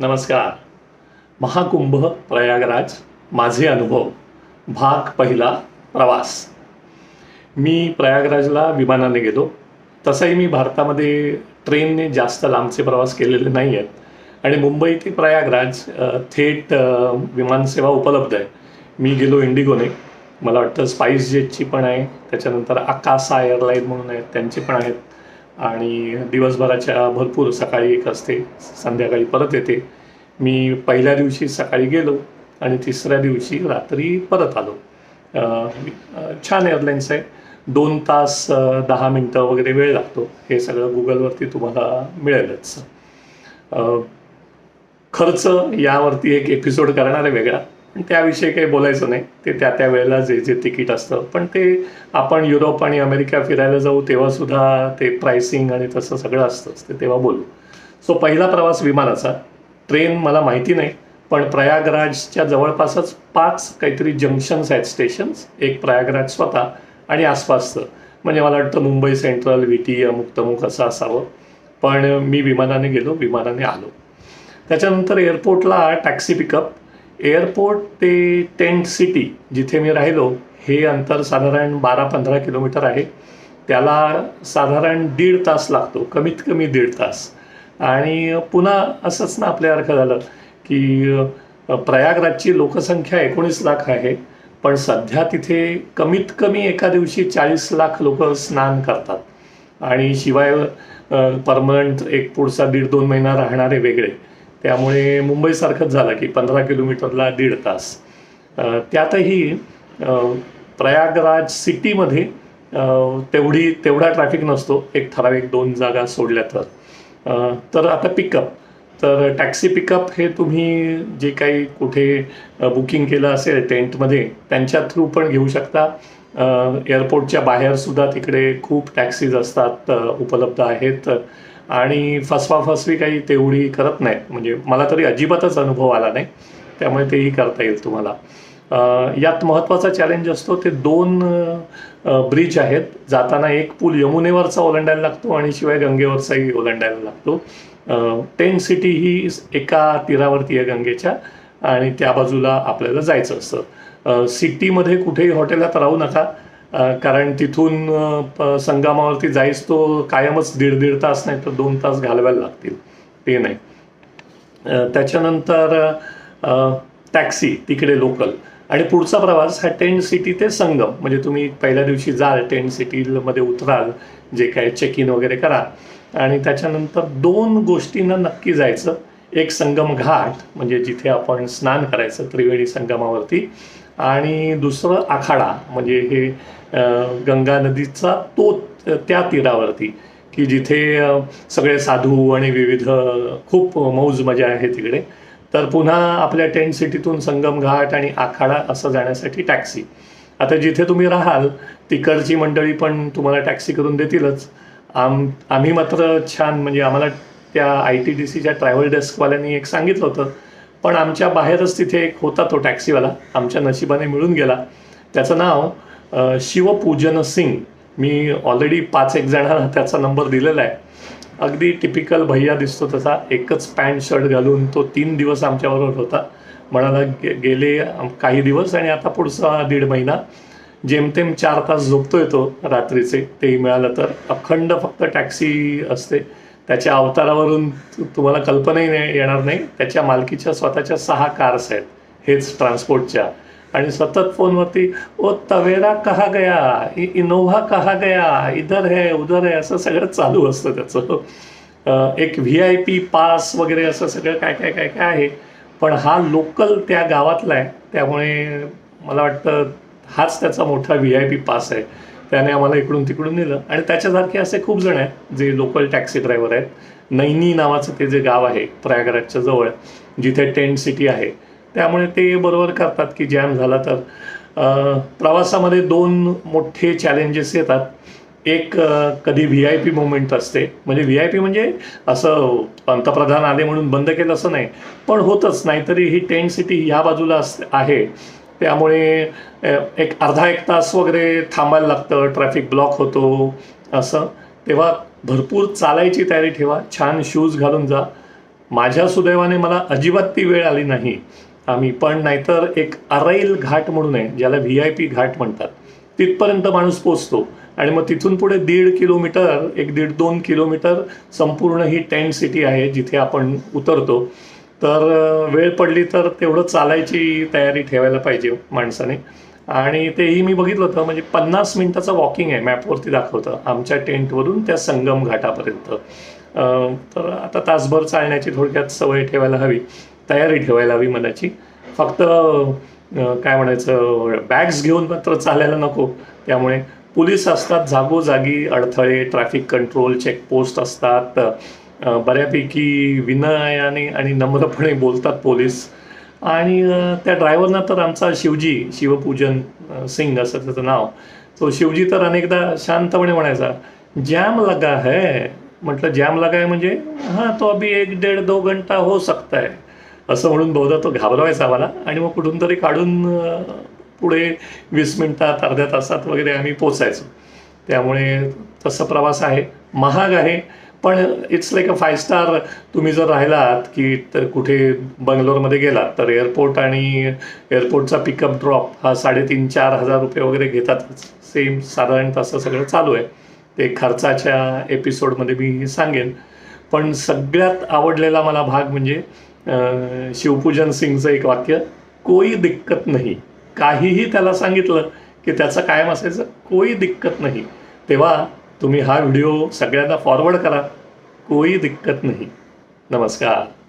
नमस्कार. महाकुंभ प्रयागराज माझे अनुभव. भाग पहिला प्रवास. मी प्रयागराजला विमानाने गेलो. तसंही मी भारतामध्ये ट्रेनने जास्त लांबचे प्रवास केलेले नाही आहेत आणि मुंबई ते प्रयागराज थेट विमानसेवा उपलब्ध आहे. मी गेलो इंडिगोने. मला वाटतं स्पाईस जेटची पण आहे. त्याच्यानंतर आकासा एअरलाईन म्हणून आहेत त्यांची पण आहेत. आणि दिवसभराच्या भरपूर सकाळी एक असते संध्याकाळी परत येते. मी पहिल्या दिवशी सकाळी गेलो आणि तिसऱ्या दिवशी रात्री परत आलो. छान एअरलाईन्स आहे. दोन तास दहा मिनटं वगैरे वेळ लागतो. हे सगळं गुगलवरती तुम्हाला मिळेलच. खर्च यावरती एक एपिसोड करणार आहे वेगळा. त्याविषयी काही बोलायचं नाही. ते त्या त्या वेळेला जे जे तिकीट असतं. पण ते आपण युरोप आणि अमेरिका फिरायला जाऊ तेव्हासुद्धा ते प्राइसिंग आणि तसं सगळं असतंच. ते तेव्हा बोलू. सो पहिला प्रवास विमानाचा. ट्रेन मला माहिती नाही पण प्रयागराजच्या जवळपासच पाच काहीतरी जंक्शन्स आहेत स्टेशन्स एक प्रयागराज स्वतः आणि आसपासचं. म्हणजे मला वाटतं मुंबई सेंट्रल व्ही टी अमुक तमुक असं असावं. पण मी विमानाने गेलो विमानाने आलो. त्याच्यानंतर एअरपोर्टला टॅक्सी पिकअप एअरपोर्ट ते टेंट सिटी जिथे मी राहिलो हे अंतर साधारण बारा पंधरा किलोमीटर आहे. त्याला साधारण दीड तास लागतो कमीत कमी दीड तास. आणि पुन्हा असंच ना आपल्यासारखं झालं की प्रयागराजची लोकसंख्या एकोणीस लाख आहे पण सध्या तिथे कमीत कमी एका दिवशी चाळीस लाख लोक स्नान करतात. आणि शिवाय परमनंट एक पुढचा दीड दोन महिना राहणारे वेगळे. त्यामुळे मुंबईसारखंच झालं की पंधरा किलोमीटरला दीड तास. त्यातही प्रयागराज सिटीमध्ये तेवढी तेवढा ट्रॅफिक नसतो. एक ठराविक दोन जागा सोडल्या तर. तर आता पिकअप तर टॅक्सी पिकअप हे तुम्ही जे काही कुठे बुकिंग केलं असेल टेंटमध्ये त्यांच्या थ्रू पण घेऊ शकता. एअरपोर्टच्या बाहेरसुद्धा तिकडे खूप टॅक्सीज असतात उपलब्ध आहेत. आणि फसवाफसवी काही तेवढी करत नाही. म्हणजे मला तरी अजिबातच अनुभव आला नाही. त्यामुळे तेही करता येईल तुम्हाला. यात महत्त्वाचा चॅलेंज असतो ते दोन ब्रिज आहेत. जाताना एक पूल यमुनेवरचा ओलांडायला लागतो आणि शिवाय गंगेवरचाही ओलांडायला लागतो. टेन सिटी ही एका तीरावरती आहे गंगेच्या आणि त्या बाजूला आपल्याला जायचं असतं. सिटीमध्ये कुठेही हॉटेलात राहू नका. कारण तिथून प- संगमावरती जायच तो कायमच दीड दीड तास नाही तर दोन तास घालवायला लागतील. ते नाही. त्याच्यानंतर टॅक्सी तिकडे लोकल. आणि पुढचा प्रवास हा टेंट सिटी ते संगम. म्हणजे तुम्ही पहिल्या दिवशी जाल टेंट सिटीमध्ये उतराल जे काय चेक इन वगैरे करा. आणि त्याच्यानंतर दोन गोष्टींना नक्की जायचं. एक संगम घाट म्हणजे जिथे आपण स्नान करायचं त्रिवेणी संगमावरती. आणि दुसरं आखाडा म्हणजे हे गंगा नदीचा तो त्या तीरावरती की जिथे सगळे साधू आणि विविध खूप मौज मजा आहे तिकडे. तर पुन्हा आपल्या टेंट सिटीतून संगम घाट आणि आखाडा असं जाण्यासाठी टॅक्सी. आता जिथे तुम्ही राहाल तिकडची मंडळी पण तुम्हाला टॅक्सी करून देतीलच. आम आम्ही मात्र छान म्हणजे आम्हाला त्या आय टी डी सीच्या ट्रॅव्हल डेस्कवाल्यांनी एक सांगितलं होतं पण आमच्या बाहेरच तिथे एक होता तो टॅक्सीवाला आमच्या नशिबाने मिळून गेला. त्याचं नाव शिवपूजन सिंग. मी ऑलरेडी पाच एक जणांना त्याचा नंबर दिलेला आहे. अगदी टिपिकल भैया दिसतो तसा एकच पॅन्ट शर्ट घालून तो तीन दिवस आमच्याबरोबर होता. म्हणाला गे गेले काही दिवस आणि आता पुढचा दीड महिना. जेमतेम चार तास झोपतोय तो रात्रीचे तेही मिळालं तर. अखंड फक्त टॅक्सी असते. त्याच्या अवतारावरून तुम्हाला कल्पनाही नाही येणार नाही. त्याच्या मालकीच्या स्वतःच्या सहा कार्स आहेत. हेच ट्रान्सपोर्टच्या आणि सतत फोनवरती ओ तवेरा कहा गया? इनोव्हा कहा गया? इधर है उधर है. असं सगळं चालू असतं त्याचं. एक व्ही आय पी पास वगैरे असं सगळं काय काय काय काय आहे. पण हा लोकल त्या गावातला आहे. त्यामुळे मला वाटतं हाच त्याचा मोठा व्ही आय पी पास आहे. त्याने आम्हाला इकडून तिकडून नेलं. आणि त्याच्यासारखे असे खूप जण आहेत जे लोकल टॅक्सी ड्रायव्हर आहेत. नैनी नावाचं ते जे गाव आहे प्रयागराजच्या जवळ जिथे टेंट सिटी आहे. त्यामुळे ते बरोबर करतात की जॅम झाला तर प्रवासामध्ये दोन मोठे चॅलेंजेस येतात. एक कधी व्ही आय पी मुवमेंट असते. म्हणजे व्ही आय पी म्हणजे असं पंतप्रधान आले म्हणून बंद केलं असं नाही. पण होतच नाहीतरी ही टेंट सिटी ह्या बाजूला अस आहे. त्यामुळे एक अर्धा एक तास वगैरे थांबायला लागतं ट्रॅफिक ब्लॉक होतो असं. तेव्हा भरपूर चालायची तयारी ठेवा छान शूज घालून जा. माझ्या सुदैवाने मला अजिबात ती वेळ आली नाही. आम्ही पण नाहीतर एक अरैल घाट म्हणून आहे ज्याला व्ही आय पी घाट म्हणतात. तिथपर्यंत माणूस पोचतो. आणि मग तिथून पुढे दीड किलोमीटर एक दीड दोन किलोमीटर संपूर्ण ही टेंट सिटी आहे जिथे आपण उतरतो. तर वेळ पडली तर तेवढं चालायची तयारी ठेवायला पाहिजे माणसाने. आणि तेही मी बघितलं होतं म्हणजे पन्नास मिनिटाचं वॉकिंग आहे मॅपवरती दाखवतं आमच्या टेंटवरून त्या संगम घाटापर्यंत. तर आता तासभर चालण्याची थोडक्यात सवय ठेवायला हवी तयारी ठेवायला हवी मनाची. फक्त काय म्हणायचं बॅग्स घेऊन मात्र चालायला नको. त्यामुळे पोलीस असतात जागोजागी अडथळे ट्रॅफिक कंट्रोल चेकपोस्ट असतात. बऱ्यापैकी विनयाने आणि नम्रपणे बोलतात पोलीस. आणि त्या ड्रायव्हरना तर आमचा शिवजी शिवपूजन सिंग असं त्याचं नाव. तो शिवजी तर अनेकदा शांतपणे म्हणायचा जॅम लगा है. म्हटलं जॅम लगा आहे म्हणजे हां तो अभी एक डेढ़ दो घंटा हो सकता आहे असं म्हणून बहुधा तो घाबरवायचा आम्हाला. आणि मग कुठून तरी काढून पुढे वीस मिनटात अर्ध्या तासात वगैरे आम्ही पोचायचो. त्यामुळे तसा प्रवास आहे. महाग आहे. पण it's like a five star तुम्ही जर राहिलात की तर कुठे बंगलोरमध्ये गेलात तर एअरपोर्ट आणि एअरपोर्टचा पिकअप ड्रॉप हा साडेतीन चार हजार रुपये वगैरे घेतातच सेम साधारण तसं सगळं चालू आहे. ते खर्चाच्या एपिसोडमध्ये मी सांगेन. पण सगळ्यात आवडलेला मला भाग म्हणजे शिवपूजन सिंगचं एक वाक्य कोई दिक्कत नाही. काहीही त्याला सांगितलं की त्याचं कायम असायचं कोई दिक्कत नाही. तेव्हा तुम्ही हा व्हिडिओ सगळ्यांना फॉरवर्ड करा. कोई दिक्कत नाही. नमस्कार.